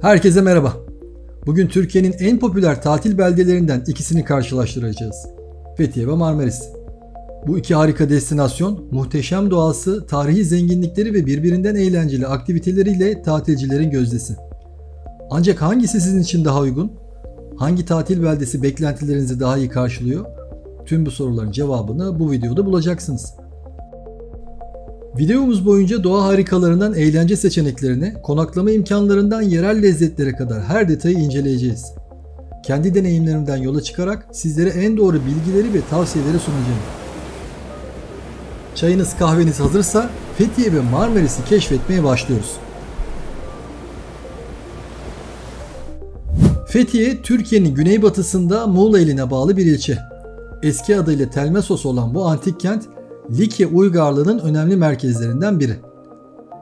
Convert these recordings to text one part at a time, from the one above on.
Herkese merhaba. Bugün Türkiye'nin en popüler tatil beldelerinden ikisini karşılaştıracağız. Fethiye ve Marmaris. Bu iki harika destinasyon, muhteşem doğası, tarihi zenginlikleri ve birbirinden eğlenceli aktiviteleriyle tatilcilerin gözdesi. Ancak hangisi sizin için daha uygun? Hangi tatil beldesi beklentilerinizi daha iyi karşılıyor? Tüm bu soruların cevabını bu videoda bulacaksınız. Videomuz boyunca doğa harikalarından eğlence seçeneklerine, konaklama imkanlarından yerel lezzetlere kadar her detayı inceleyeceğiz. Kendi deneyimlerimden yola çıkarak sizlere en doğru bilgileri ve tavsiyeleri sunacağım. Çayınız kahveniz hazırsa Fethiye ve Marmaris'i keşfetmeye başlıyoruz. Fethiye, Türkiye'nin güneybatısında Muğla iline bağlı bir ilçe. Eski adıyla Telmesos olan bu antik kent, Likya uygarlığının önemli merkezlerinden biri.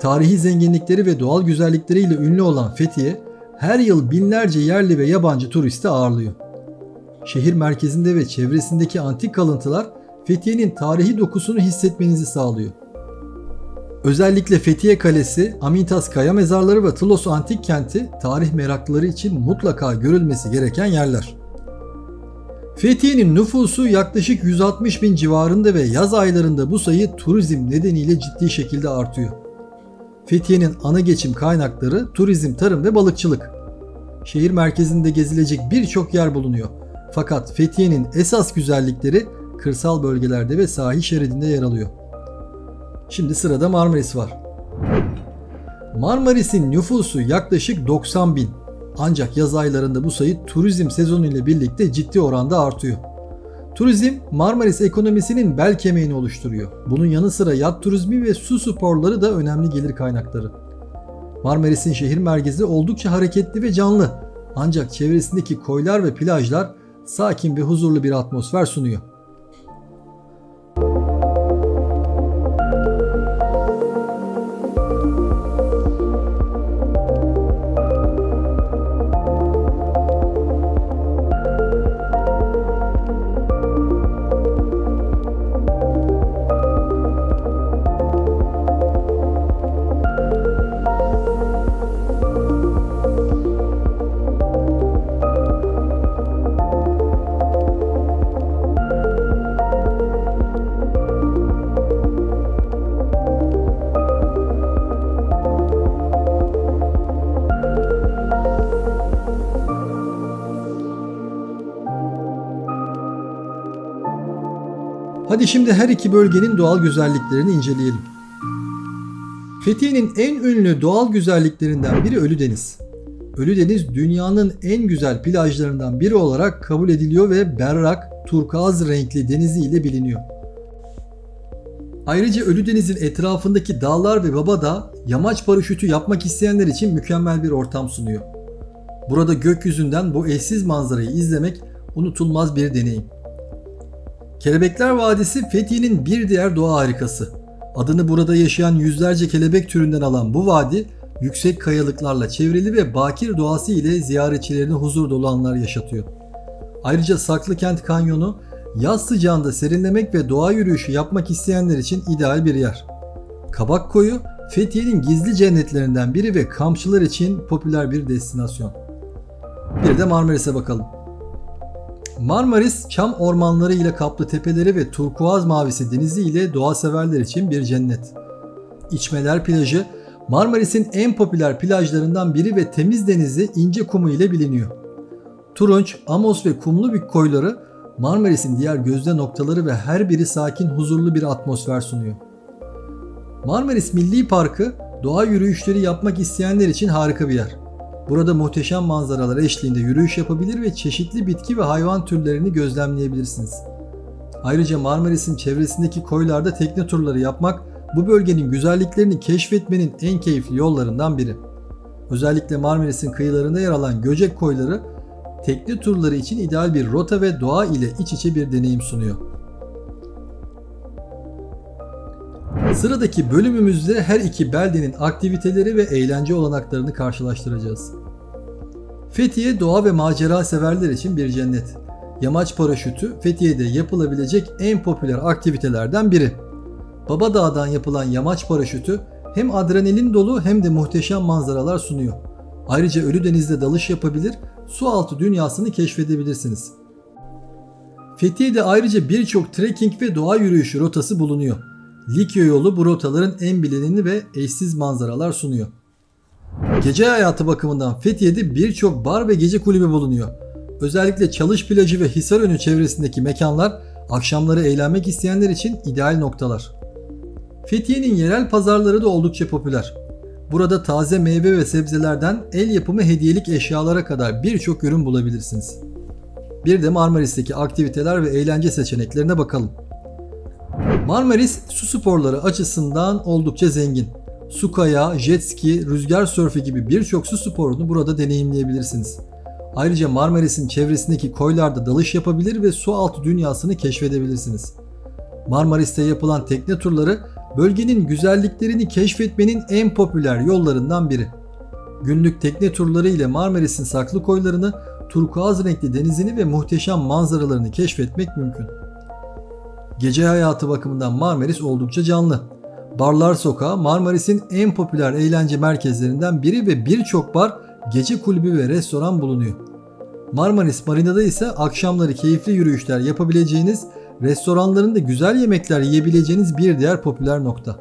Tarihi zenginlikleri ve doğal güzellikleriyle ünlü olan Fethiye, her yıl binlerce yerli ve yabancı turisti ağırlıyor. Şehir merkezinde ve çevresindeki antik kalıntılar Fethiye'nin tarihi dokusunu hissetmenizi sağlıyor. Özellikle Fethiye Kalesi, Amintas Kaya Mezarları ve Tlos Antik Kenti tarih meraklıları için mutlaka görülmesi gereken yerler. Fethiye'nin nüfusu yaklaşık 160 bin civarında ve yaz aylarında bu sayı turizm nedeniyle ciddi şekilde artıyor. Fethiye'nin ana geçim kaynakları turizm, tarım ve balıkçılık. Şehir merkezinde gezilecek birçok yer bulunuyor. Fakat Fethiye'nin esas güzellikleri kırsal bölgelerde ve sahil şeridinde yer alıyor. Şimdi sırada Marmaris var. Marmaris'in nüfusu yaklaşık 90 bin. Ancak yaz aylarında bu sayı turizm sezonu ile birlikte ciddi oranda artıyor. Turizm Marmaris ekonomisinin bel kemiğini oluşturuyor. Bunun yanı sıra yat turizmi ve su sporları da önemli gelir kaynakları. Marmaris'in şehir merkezi oldukça hareketli ve canlı. Ancak çevresindeki koylar ve plajlar sakin ve huzurlu bir atmosfer sunuyor. Hadi şimdi her iki bölgenin doğal güzelliklerini inceleyelim. Fethiye'nin en ünlü doğal güzelliklerinden biri Ölüdeniz. Ölüdeniz dünyanın en güzel plajlarından biri olarak kabul ediliyor ve berrak, turkuaz renkli denizi ile biliniyor. Ayrıca Ölüdeniz'in etrafındaki dağlar ve Babadağ yamaç paraşütü yapmak isteyenler için mükemmel bir ortam sunuyor. Burada gökyüzünden bu eşsiz manzarayı izlemek unutulmaz bir deneyim. Kelebekler Vadisi Fethiye'nin bir diğer doğa harikası. Adını burada yaşayan yüzlerce kelebek türünden alan bu vadi yüksek kayalıklarla çevrili ve bakir doğası ile ziyaretçilerini huzur dolu anlar yaşatıyor. Ayrıca Saklıkent Kanyonu yaz sıcağında serinlemek ve doğa yürüyüşü yapmak isteyenler için ideal bir yer. Kabak Koyu Fethiye'nin gizli cennetlerinden biri ve kampçılar için popüler bir destinasyon. Bir de Marmaris'e bakalım. Marmaris, çam ormanları ile kaplı tepeleri ve turkuaz mavisi denizi ile doğa severler için bir cennet. İçmeler plajı, Marmaris'in en popüler plajlarından biri ve temiz denizi ince kumu ile biliniyor. Turunç, Amos ve Kumlubük koyları Marmaris'in diğer gözde noktaları ve her biri sakin, huzurlu bir atmosfer sunuyor. Marmaris Milli Parkı, doğa yürüyüşleri yapmak isteyenler için harika bir yer. Burada muhteşem manzaralar eşliğinde yürüyüş yapabilir ve çeşitli bitki ve hayvan türlerini gözlemleyebilirsiniz. Ayrıca Marmaris'in çevresindeki koylarda tekne turları yapmak bu bölgenin güzelliklerini keşfetmenin en keyifli yollarından biri. Özellikle Marmaris'in kıyılarında yer alan Göcek koyları tekne turları için ideal bir rota ve doğa ile iç içe bir deneyim sunuyor. Sıradaki bölümümüzde her iki beldenin aktiviteleri ve eğlence olanaklarını karşılaştıracağız. Fethiye doğa ve macera severler için bir cennet. Yamaç paraşütü Fethiye'de yapılabilecek en popüler aktivitelerden biri. Babadağ'dan yapılan yamaç paraşütü hem adrenalin dolu hem de muhteşem manzaralar sunuyor. Ayrıca Ölüdeniz'de dalış yapabilir, su altı dünyasını keşfedebilirsiniz. Fethiye'de ayrıca birçok trekking ve doğa yürüyüşü rotası bulunuyor. Likya yolu bu rotaların en bilineni ve eşsiz manzaralar sunuyor. Gece hayatı bakımından Fethiye'de birçok bar ve gece kulübü bulunuyor. Özellikle Çalış Plajı ve Hisarönü çevresindeki mekanlar akşamları eğlenmek isteyenler için ideal noktalar. Fethiye'nin yerel pazarları da oldukça popüler. Burada taze meyve ve sebzelerden el yapımı hediyelik eşyalara kadar birçok ürün bulabilirsiniz. Bir de Marmaris'teki aktiviteler ve eğlence seçeneklerine bakalım. Marmaris su sporları açısından oldukça zengin. Su kayağı, jet ski, rüzgar sörfü gibi birçok su sporunu burada deneyimleyebilirsiniz. Ayrıca Marmaris'in çevresindeki koylarda dalış yapabilir ve su altı dünyasını keşfedebilirsiniz. Marmaris'te yapılan tekne turları bölgenin güzelliklerini keşfetmenin en popüler yollarından biri. Günlük tekne turları ile Marmaris'in saklı koylarını, turkuaz renkli denizini ve muhteşem manzaralarını keşfetmek mümkün. Gece hayatı bakımından Marmaris oldukça canlı. Barlar Sokağı Marmaris'in en popüler eğlence merkezlerinden biri ve birçok bar, gece kulübü ve restoran bulunuyor. Marmaris Marina'da ise akşamları keyifli yürüyüşler yapabileceğiniz, restoranlarında güzel yemekler yiyebileceğiniz bir diğer popüler nokta.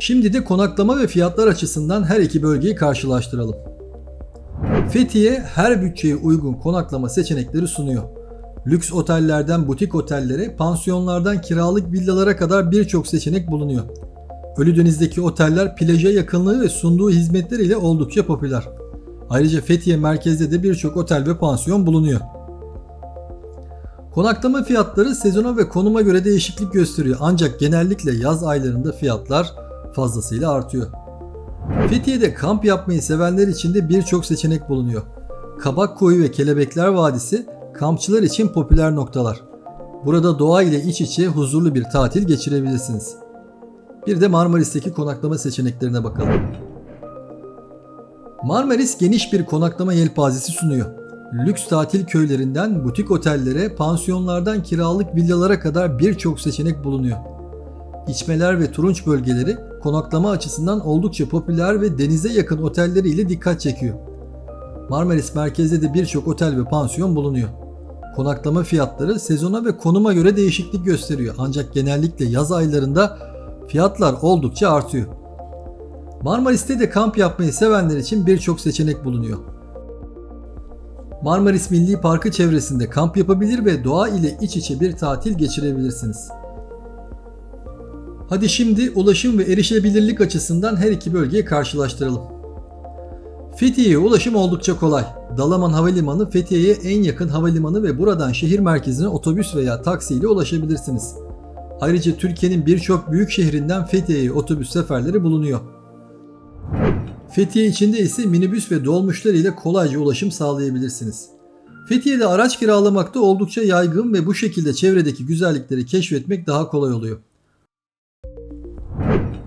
Şimdi de konaklama ve fiyatlar açısından her iki bölgeyi karşılaştıralım. Fethiye her bütçeye uygun konaklama seçenekleri sunuyor. Lüks otellerden butik otellere, pansiyonlardan kiralık villalara kadar birçok seçenek bulunuyor. Ölüdeniz'deki oteller plaja yakınlığı ve sunduğu hizmetler ile oldukça popüler. Ayrıca Fethiye merkezde de birçok otel ve pansiyon bulunuyor. Konaklama fiyatları sezona ve konuma göre değişiklik gösteriyor ancak genellikle yaz aylarında fiyatlar fazlasıyla artıyor. Fethiye'de kamp yapmayı sevenler için de birçok seçenek bulunuyor. Kabak Koyu ve Kelebekler Vadisi kampçılar için popüler noktalar. Burada doğa ile iç içe huzurlu bir tatil geçirebilirsiniz. Bir de Marmaris'teki konaklama seçeneklerine bakalım. Marmaris geniş bir konaklama yelpazesi sunuyor. Lüks tatil köylerinden butik otellere, pansiyonlardan kiralık villalara kadar birçok seçenek bulunuyor. İçmeler ve turunç bölgeleri konaklama açısından oldukça popüler ve denize yakın otelleriyle dikkat çekiyor. Marmaris merkezde de birçok otel ve pansiyon bulunuyor. Konaklama fiyatları sezona ve konuma göre değişiklik gösteriyor ancak genellikle yaz aylarında fiyatlar oldukça artıyor. Marmaris'te de kamp yapmayı sevenler için birçok seçenek bulunuyor. Marmaris Milli Parkı çevresinde kamp yapabilir ve doğa ile iç içe bir tatil geçirebilirsiniz. Hadi şimdi ulaşım ve erişebilirlik açısından her iki bölgeyi karşılaştıralım. Fethiye'ye ulaşım oldukça kolay. Dalaman Havalimanı Fethiye'ye en yakın havalimanı ve buradan şehir merkezine otobüs veya taksi ile ulaşabilirsiniz. Ayrıca Türkiye'nin birçok büyük şehrinden Fethiye'ye otobüs seferleri bulunuyor. Fethiye içinde ise minibüs ve dolmuşlar ile kolayca ulaşım sağlayabilirsiniz. Fethiye'de araç kiralamakta oldukça yaygın ve bu şekilde çevredeki güzellikleri keşfetmek daha kolay oluyor.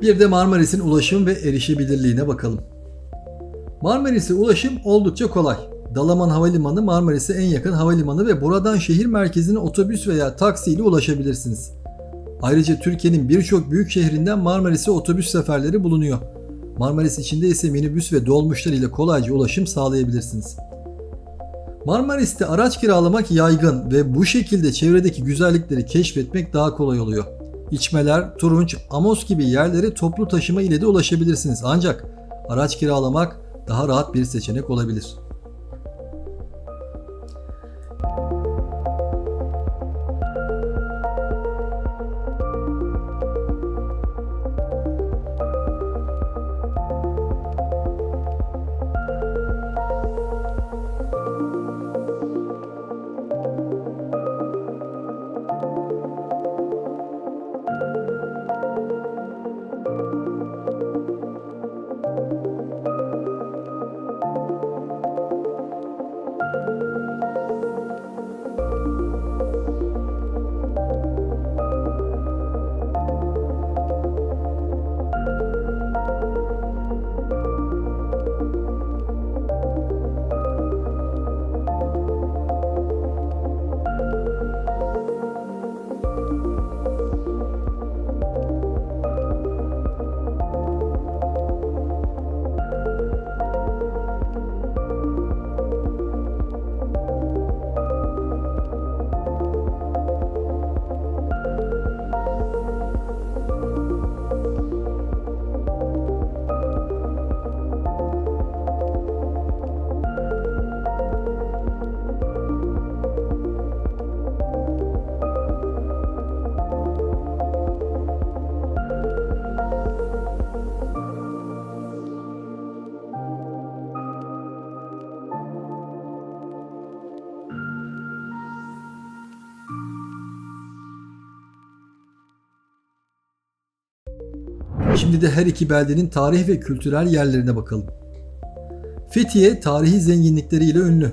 Bir de Marmaris'in ulaşım ve erişebilirliğine bakalım. Marmaris'e ulaşım oldukça kolay. Dalaman Havalimanı Marmaris'e en yakın havalimanı ve buradan şehir merkezine otobüs veya taksi ile ulaşabilirsiniz. Ayrıca Türkiye'nin birçok büyük şehrinden Marmaris'e otobüs seferleri bulunuyor. Marmaris içinde ise minibüs ve dolmuşlar ile kolayca ulaşım sağlayabilirsiniz. Marmaris'te araç kiralamak yaygın ve bu şekilde çevredeki güzellikleri keşfetmek daha kolay oluyor. İçmeler, Turunç, Amos gibi yerlere toplu taşıma ile de ulaşabilirsiniz. Ancak araç kiralamak daha rahat bir seçenek olabilir. Şimdi de her iki beldenin tarih ve kültürel yerlerine bakalım. Fethiye tarihi zenginlikleriyle ünlü.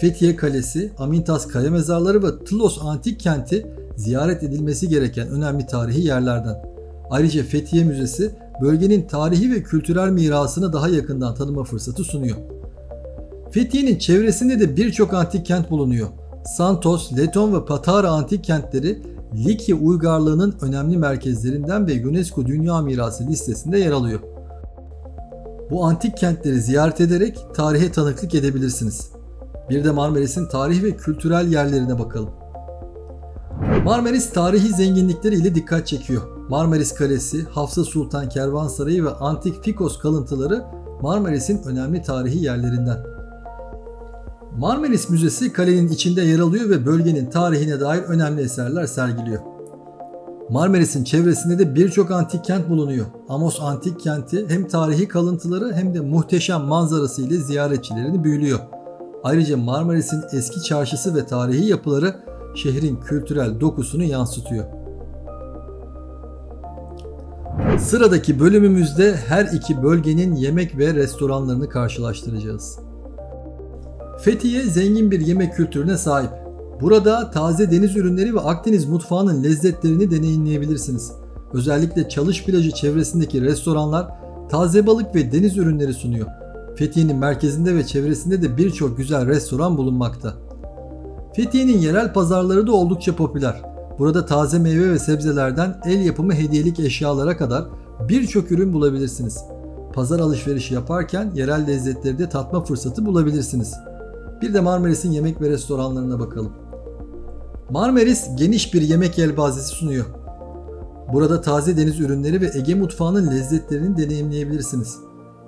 Fethiye Kalesi, Amintas Kaya Mezarları ve Tlos Antik Kenti ziyaret edilmesi gereken önemli tarihi yerlerden. Ayrıca Fethiye Müzesi bölgenin tarihi ve kültürel mirasını daha yakından tanıma fırsatı sunuyor. Fethiye'nin çevresinde de birçok antik kent bulunuyor. Santos, Leton ve Patara antik kentleri Likya uygarlığının önemli merkezlerinden ve UNESCO Dünya Mirası listesinde yer alıyor. Bu antik kentleri ziyaret ederek tarihe tanıklık edebilirsiniz. Bir de Marmaris'in tarih ve kültürel yerlerine bakalım. Marmaris tarihi zenginlikleriyle dikkat çekiyor. Marmaris Kalesi, Hafsa Sultan Kervansarayı ve antik Fikos kalıntıları Marmaris'in önemli tarihi yerlerinden. Marmaris Müzesi kalenin içinde yer alıyor ve bölgenin tarihine dair önemli eserler sergiliyor. Marmaris'in çevresinde de birçok antik kent bulunuyor. Amos Antik Kenti hem tarihi kalıntıları hem de muhteşem manzarası ile ziyaretçilerini büyülüyor. Ayrıca Marmaris'in eski çarşısı ve tarihi yapıları şehrin kültürel dokusunu yansıtıyor. Sıradaki bölümümüzde her iki bölgenin yemek ve restoranlarını karşılaştıracağız. Fethiye zengin bir yemek kültürüne sahip. Burada taze deniz ürünleri ve Akdeniz mutfağının lezzetlerini deneyimleyebilirsiniz. Özellikle Çalış plajı çevresindeki restoranlar taze balık ve deniz ürünleri sunuyor. Fethiye'nin merkezinde ve çevresinde de birçok güzel restoran bulunmakta. Fethiye'nin yerel pazarları da oldukça popüler. Burada taze meyve ve sebzelerden el yapımı hediyelik eşyalara kadar birçok ürün bulabilirsiniz. Pazar alışverişi yaparken yerel lezzetleri de tatma fırsatı bulabilirsiniz. Bir de Marmaris'in yemek ve restoranlarına bakalım. Marmaris geniş bir yemek yelpazesi sunuyor. Burada taze deniz ürünleri ve Ege mutfağının lezzetlerini deneyimleyebilirsiniz.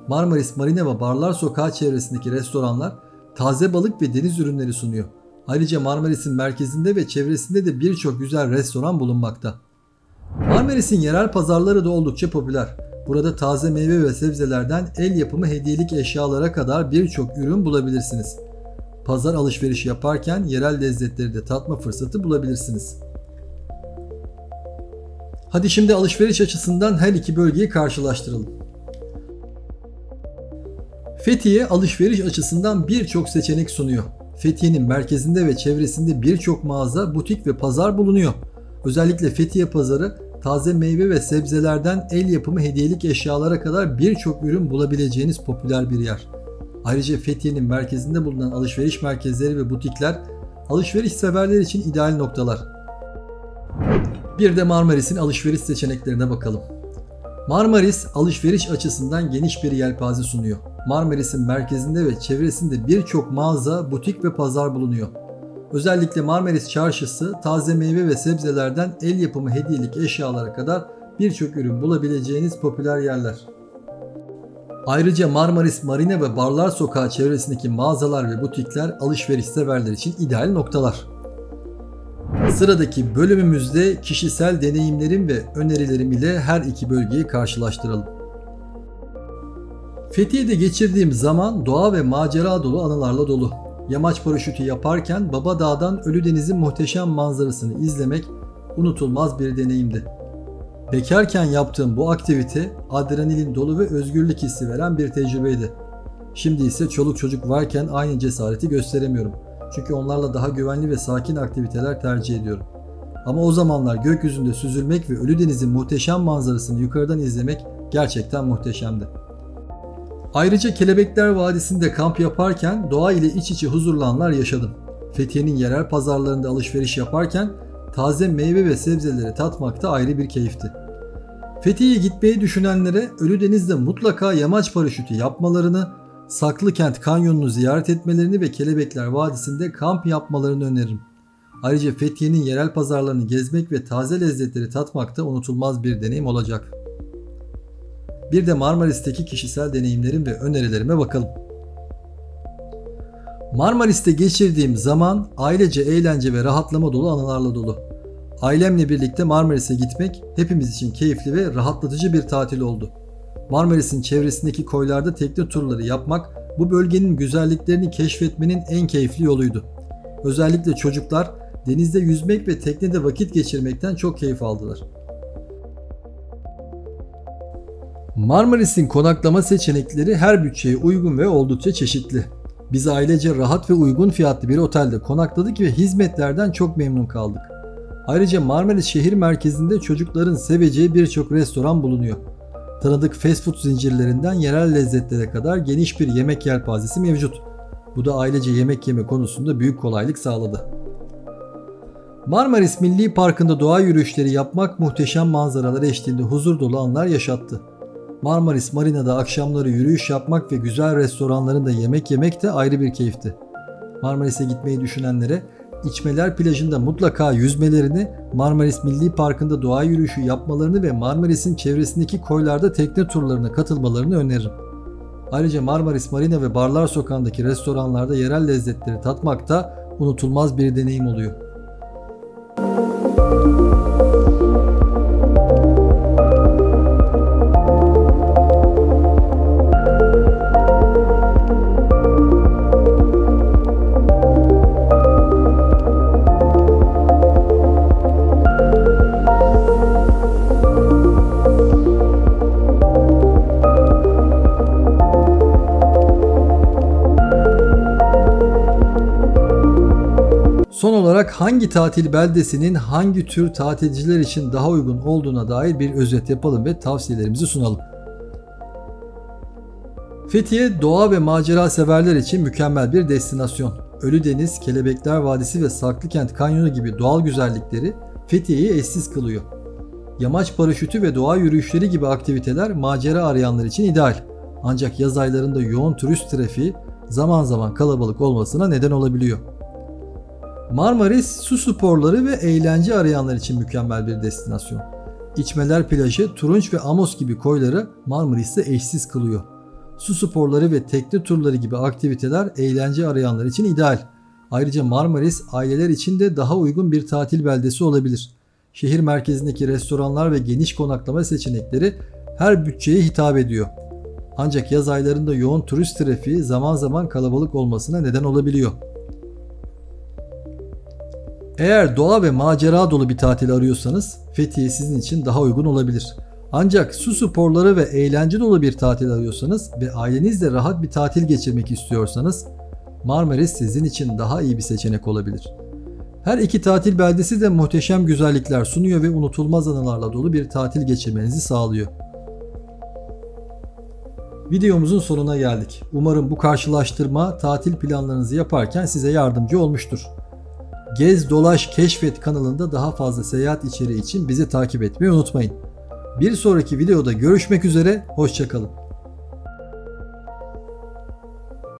Marmaris Marina ve Barlar Sokağı çevresindeki restoranlar taze balık ve deniz ürünleri sunuyor. Ayrıca Marmaris'in merkezinde ve çevresinde de birçok güzel restoran bulunmakta. Marmaris'in yerel pazarları da oldukça popüler. Burada taze meyve ve sebzelerden el yapımı hediyelik eşyalara kadar birçok ürün bulabilirsiniz. Pazar alışverişi yaparken yerel lezzetleri de tatma fırsatı bulabilirsiniz. Hadi şimdi alışveriş açısından her iki bölgeyi karşılaştıralım. Fethiye alışveriş açısından birçok seçenek sunuyor. Fethiye'nin merkezinde ve çevresinde birçok mağaza, butik ve pazar bulunuyor. Özellikle Fethiye pazarı taze meyve ve sebzelerden el yapımı hediyelik eşyalara kadar birçok ürün bulabileceğiniz popüler bir yer. Ayrıca Fethiye'nin merkezinde bulunan alışveriş merkezleri ve butikler alışveriş severler için ideal noktalar. Bir de Marmaris'in alışveriş seçeneklerine bakalım. Marmaris alışveriş açısından geniş bir yelpaze sunuyor. Marmaris'in merkezinde ve çevresinde birçok mağaza, butik ve pazar bulunuyor. Özellikle Marmaris çarşısı taze meyve ve sebzelerden el yapımı hediyelik eşyalara kadar birçok ürün bulabileceğiniz popüler yerler. Ayrıca Marmaris Marina ve Barlar Sokağı çevresindeki mağazalar ve butikler alışveriş severler için ideal noktalar. Sıradaki bölümümüzde kişisel deneyimlerim ve önerilerim ile her iki bölgeyi karşılaştıralım. Fethiye'de geçirdiğim zaman doğa ve macera dolu anılarla dolu. Yamaç paraşütü yaparken Baba Dağ'dan Ölüdeniz'in muhteşem manzarasını izlemek unutulmaz bir deneyimdi. Bekarken yaptığım bu aktivite adrenalin dolu ve özgürlük hissi veren bir tecrübeydi. Şimdi ise çoluk çocuk varken aynı cesareti gösteremiyorum. Çünkü onlarla daha güvenli ve sakin aktiviteler tercih ediyorum. Ama o zamanlar gökyüzünde süzülmek ve Ölüdeniz'in muhteşem manzarasını yukarıdan izlemek gerçekten muhteşemdi. Ayrıca Kelebekler Vadisi'nde kamp yaparken doğa ile iç içe huzurlu anlar yaşadım. Fethiye'nin yerel pazarlarında alışveriş yaparken taze meyve ve sebzeleri tatmak da ayrı bir keyifti. Fethiye'ye gitmeyi düşünenlere Ölüdeniz'de mutlaka yamaç paraşütü yapmalarını, Saklıkent Kanyonu'nu ziyaret etmelerini ve Kelebekler Vadisi'nde kamp yapmalarını öneririm. Ayrıca Fethiye'nin yerel pazarlarını gezmek ve taze lezzetleri tatmak da unutulmaz bir deneyim olacak. Bir de Marmaris'teki kişisel deneyimlerim ve önerilerime bakalım. Marmaris'te geçirdiğim zaman ailece eğlence ve rahatlama dolu anılarla dolu. Ailemle birlikte Marmaris'e gitmek hepimiz için keyifli ve rahatlatıcı bir tatil oldu. Marmaris'in çevresindeki koylarda tekne turları yapmak bu bölgenin güzelliklerini keşfetmenin en keyifli yoluydu. Özellikle çocuklar denizde yüzmek ve teknede vakit geçirmekten çok keyif aldılar. Marmaris'in konaklama seçenekleri her bütçeye uygun ve oldukça çeşitli. Biz ailece rahat ve uygun fiyatlı bir otelde konakladık ve hizmetlerden çok memnun kaldık. Ayrıca Marmaris şehir merkezinde çocukların seveceği birçok restoran bulunuyor. Tanıdık fast food zincirlerinden yerel lezzetlere kadar geniş bir yemek yelpazesi mevcut. Bu da ailece yemek yeme konusunda büyük kolaylık sağladı. Marmaris Milli Parkı'nda doğa yürüyüşleri yapmak muhteşem manzaralar eşliğinde huzur dolu anlar yaşattı. Marmaris Marina'da akşamları yürüyüş yapmak ve güzel restoranlarında yemek yemek de ayrı bir keyifti. Marmaris'e gitmeyi düşünenlere İçmeler plajında mutlaka yüzmelerini, Marmaris Milli Parkı'nda doğa yürüyüşü yapmalarını ve Marmaris'in çevresindeki koylarda tekne turlarına katılmalarını öneririm. Ayrıca Marmaris Marina ve Barlar Sokağı'ndaki restoranlarda yerel lezzetleri tatmak da unutulmaz bir deneyim oluyor. Olarak hangi tatil beldesinin hangi tür tatilciler için daha uygun olduğuna dair bir özet yapalım ve tavsiyelerimizi sunalım. Fethiye doğa ve macera severler için mükemmel bir destinasyon. Ölüdeniz, Kelebekler Vadisi ve Saklıkent Kanyonu gibi doğal güzellikleri Fethiye'yi eşsiz kılıyor. Yamaç paraşütü ve doğa yürüyüşleri gibi aktiviteler macera arayanlar için ideal. Ancak yaz aylarında yoğun turist trafiği zaman zaman kalabalık olmasına neden olabiliyor. Marmaris su sporları ve eğlence arayanlar için mükemmel bir destinasyon. İçmeler plajı, Turunç ve Amos gibi koyları Marmaris'te eşsiz kılıyor. Su sporları ve tekne turları gibi aktiviteler eğlence arayanlar için ideal. Ayrıca Marmaris aileler için de daha uygun bir tatil beldesi olabilir. Şehir merkezindeki restoranlar ve geniş konaklama seçenekleri her bütçeye hitap ediyor. Ancak yaz aylarında yoğun turist trafiği zaman zaman kalabalık olmasına neden olabiliyor. Eğer doğa ve macera dolu bir tatil arıyorsanız Fethiye sizin için daha uygun olabilir. Ancak su sporları ve eğlence dolu bir tatil arıyorsanız ve ailenizle rahat bir tatil geçirmek istiyorsanız Marmaris sizin için daha iyi bir seçenek olabilir. Her iki tatil beldesi de muhteşem güzellikler sunuyor ve unutulmaz anılarla dolu bir tatil geçirmenizi sağlıyor. Videomuzun sonuna geldik. Umarım bu karşılaştırma tatil planlarınızı yaparken size yardımcı olmuştur. Gez Dolaş Keşfet kanalında daha fazla seyahat içeriği için bizi takip etmeyi unutmayın. Bir sonraki videoda görüşmek üzere, hoşçakalın.